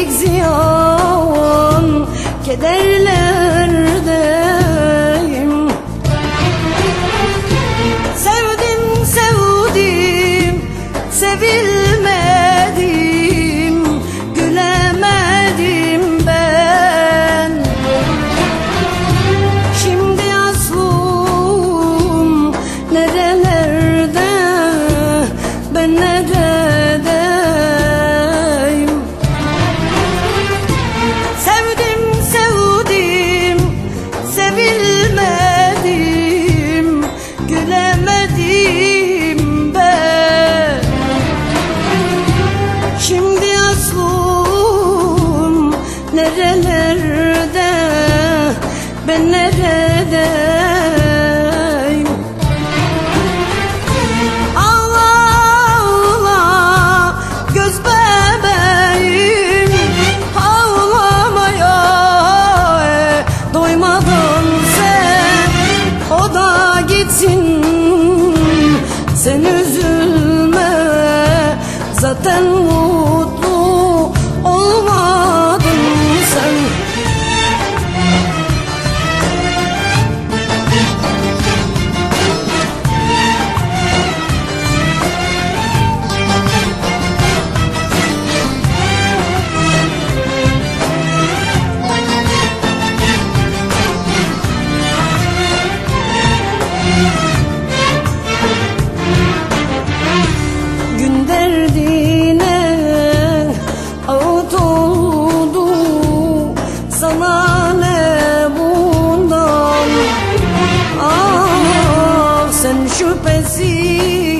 Çektik ziyan kederlerdeyim. Sevdim sevdim sevilmedim Gülemedim ben. Şimdi aslım nerelerde ben nerede Sen üzülme zaten bu şüphesiz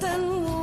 等我。